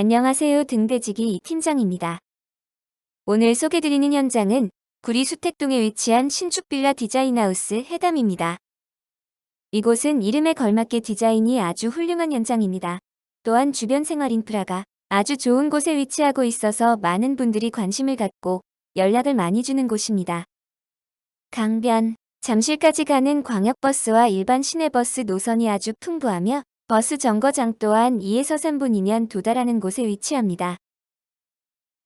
안녕하세요 등대지기 팀장입니다. 오늘 소개드리는 현장은 구리 수택동에 위치한 신축 빌라 디자인하우스 해담입니다. 이곳은 이름에 걸맞게 디자인이 아주 훌륭한 현장입니다. 또한 주변 생활 인프라가 아주 좋은 곳에 위치하고 있어서 많은 분들이 관심을 갖고 연락을 많이 주는 곳입니다. 강변, 잠실까지 가는 광역버스와 일반 시내버스 노선이 아주 풍부하며 버스 정거장 또한 2에서 3분이면 도달하는 곳에 위치합니다.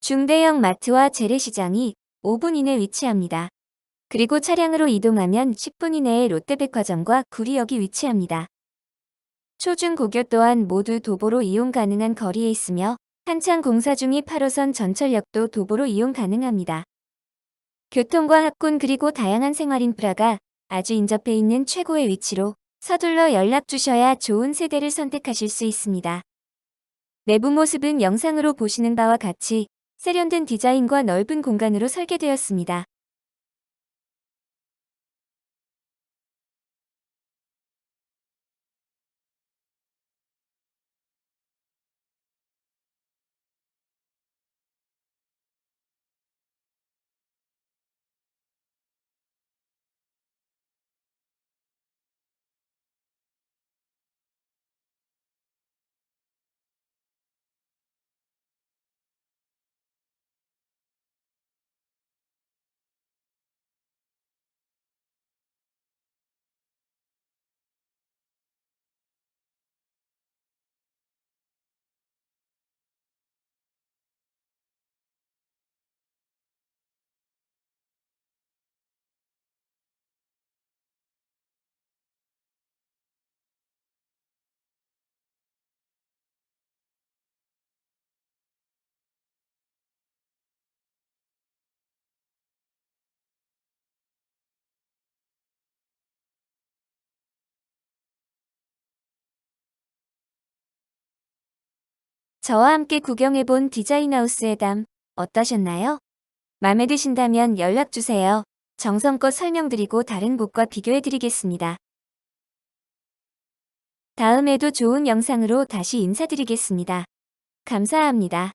중대형 마트와 재래시장이 5분 이내 위치합니다. 그리고 차량으로 이동하면 10분 이내에 롯데백화점과 구리역이 위치합니다. 초중고교 또한 모두 도보로 이용 가능한 거리에 있으며 한창 공사 중이 8호선 전철역도 도보로 이용 가능합니다. 교통과 학군 그리고 다양한 생활 인프라가 아주 인접해 있는 최고의 위치로 서둘러 연락 주셔야 좋은 세대를 선택하실 수 있습니다. 내부 모습은 영상으로 보시는 바와 같이 세련된 디자인과 넓은 공간으로 설계되었습니다. 저와 함께 구경해본 디자인하우스의 담 어떠셨나요? 마음에 드신다면 연락주세요. 정성껏 설명드리고 다른 곳과 비교해드리겠습니다. 다음에도 좋은 영상으로 다시 인사드리겠습니다. 감사합니다.